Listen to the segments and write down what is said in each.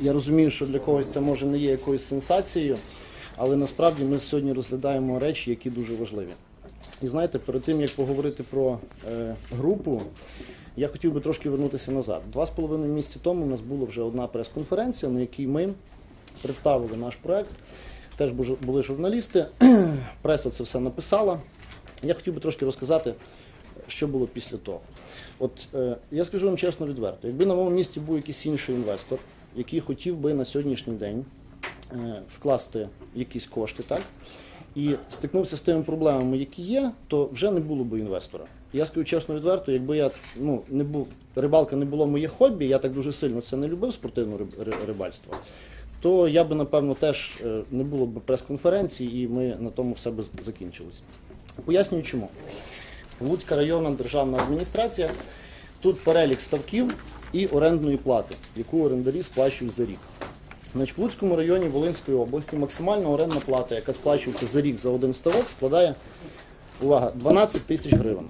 Я розумію, що для когось це може не є якоюсь сенсацією, але насправді ми сьогодні розглядаємо речі, які дуже важливі. І знаєте, перед тим як поговорити про е, групу, я хотів би трошки вернутися назад. Два з половиною місяці тому у нас була вже одна прес-конференція, на якій ми представили наш проект. Теж були журналісти, преса це все написала. Я хотів би трошки розказати, що було після того. От е, я скажу вам чесно відверто, якби на моєму місці був якийсь інший інвестор, який хотів би на сьогоднішній день е, вкласти якісь кошти, так? І стикнувся з тими проблемами, які є, то вже не було б інвестора. Я скажу чесно відверто, якби я ну не був рибалка не було моє хобі, я так дуже сильно це не любив спортивне риб- рибальство, то я би напевно теж е, не було б прес-конференції, і ми на тому все би з- Пояснюю чому. Луцька районна державна адміністрація. Тут перелік ставків і орендної плати, яку орендарі сплачують за рік. Значить, в Луцькому районі Волинської області максимальна орендна плата, яка сплачується за рік за один ставок, складає увага, 12 тисяч гривень.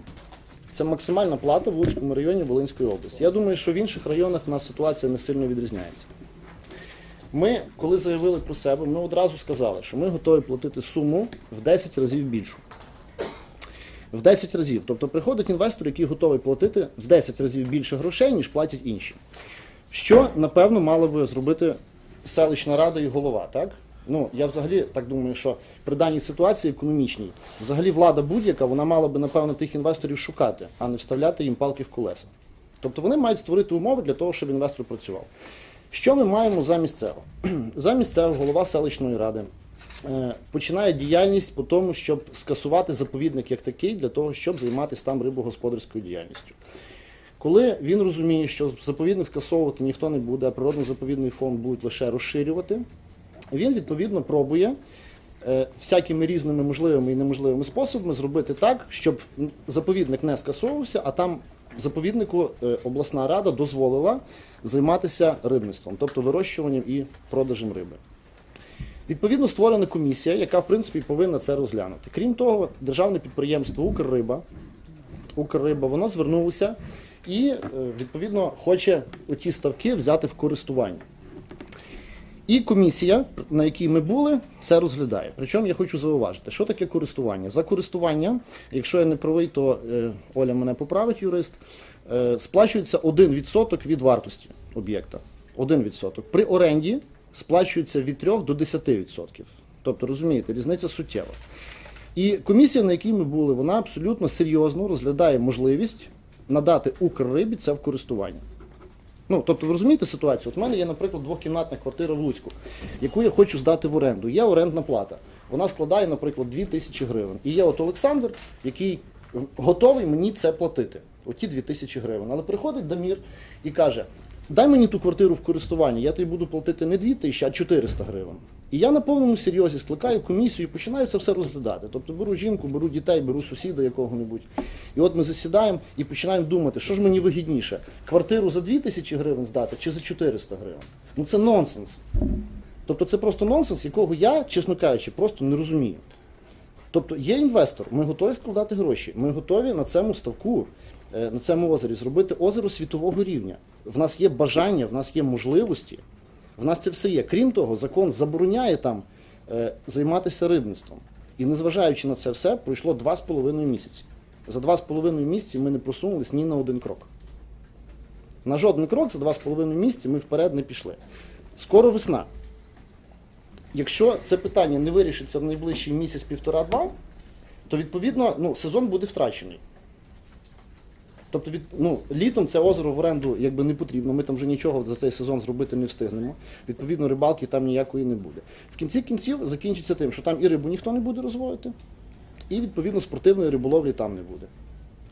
Це максимальна плата в Луцькому районі Волинської області. Я думаю, що в інших районах у нас ситуація не сильно відрізняється. Ми, коли заявили про себе, ми одразу сказали, що ми готові платити суму в 10 разів більшу. В 10 разів. Тобто приходить інвестор, який готовий платити в 10 разів більше грошей, ніж платять інші. Що, напевно, мала би зробити селищна рада і голова, так? Ну, я взагалі так думаю, що при даній ситуації економічній, взагалі влада будь-яка, вона мала би, напевно, тих інвесторів шукати, а не вставляти їм палки в колеса. Тобто вони мають створити умови для того, щоб інвестор працював. Що ми маємо замість цього? Замість цього голова селищної ради починає діяльність по тому, щоб скасувати заповідник як такий, для того, щоб займатися там рибогосподарською діяльністю. Коли він розуміє, що заповідник скасовувати ніхто не буде, а природно-заповідний фонд будуть лише розширювати, він відповідно пробує е, всякими різними можливими і неможливими способами зробити так, щоб заповідник не скасовувався, а там заповіднику е, обласна рада дозволила займатися рибництвом, тобто вирощуванням і продажем риби. Відповідно, створена комісія, яка в принципі повинна це розглянути. Крім того, державне підприємство Укрриба, Укрриба, воно звернулося і е, відповідно хоче оці ставки взяти в користування. І комісія, на якій ми були, це розглядає. Причому я хочу зауважити, що таке користування. За користування, якщо я не правий, то е, Оля мене поправить, юрист, е, сплачується 1% від вартості об'єкта. 1%. При оренді сплачується від 3 до 10%. Тобто, розумієте, різниця суттєва. І комісія, на якій ми були, вона абсолютно серйозно розглядає можливість надати Укррибі це в користування. Ну, тобто, ви розумієте ситуацію? От в мене є, наприклад, двохкімнатна квартира в Луцьку, яку я хочу здати в оренду. Є орендна плата. Вона складає, наприклад, 2 тисячі гривень. І є от Олександр, який готовий мені це платити. Оті 2 тисячі гривень. Але приходить Дамір і каже: дай мені ту квартиру в користування, я тобі буду платити не 2 тисячі, а 400 гривень. І я на повному серйозі скликаю комісію і починаю це все розглядати. Тобто беру жінку, беру дітей, беру сусіда якого-небудь. І от ми засідаємо і починаємо думати, що ж мені вигідніше, квартиру за 2 тисячі гривень здати чи за 400 гривень. Ну це нонсенс. Тобто це просто нонсенс, якого я, чесно кажучи, просто не розумію. Тобто є інвестор, ми готові вкладати гроші, ми готові на цьому ставку, на цьому озері зробити озеро світового рівня. В нас є бажання, в нас є можливості, в нас це все є. Крім того, закон забороняє там е, займатися рибництвом. І незважаючи на це все, пройшло два з половиною місяці. За два з половиною місяці ми не просунулись ні на один крок. На жоден крок за два з половиною місяці ми вперед не пішли. Скоро весна. Якщо це питання не вирішиться в найближчий місяць, півтора-два, то відповідно ну, сезон буде втрачений. Тобто, від, ну, літом це озеро в оренду якби не потрібно, ми там вже нічого за цей сезон зробити не встигнемо. Відповідно, рибалки там ніякої не буде. В кінці кінців закінчиться тим, що там і рибу ніхто не буде розводити, і відповідно спортивної риболовлі там не буде.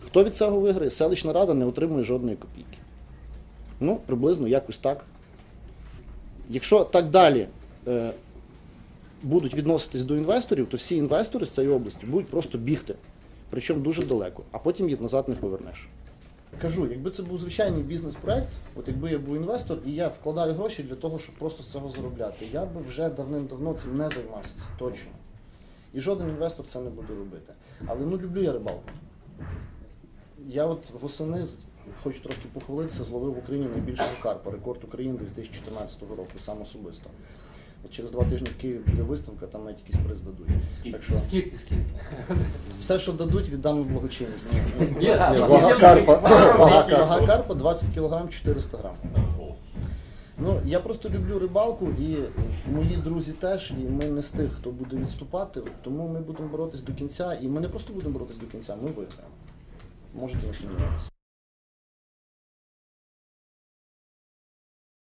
Хто від цього виграє? Селищна рада не отримує жодної копійки. Ну, приблизно якось так. Якщо так далі е, будуть відноситись до інвесторів, то всі інвестори з цієї області будуть просто бігти, причому дуже далеко, а потім їх назад не повернеш. Кажу, якби це був звичайний бізнес-проект, от якби я був інвестор і я вкладаю гроші для того, щоб просто з цього заробляти, я би вже давним-давно цим не займався, це точно. І жоден інвестор це не буде робити. Але ну люблю я рибалку. Я от восени хочу трошки похвалитися, зловив в Україні найбільшого карпа, рекорд України 2014 року, сам особисто. Через два тижні в Києві буде виставка, там навіть якийсь приз дадуть. Так що Скільки, скільки? все, що дадуть, віддам на благочинність. Ні, Вага карпа, вага, вага карпа 20 кг 400 грам. Ну, я просто люблю рибалку і мої друзі теж, і ми не з тих, хто буде відступати, тому ми будемо боротись до кінця, і ми не просто будемо боротись до кінця, ми виграємо. Можете не сумніватися.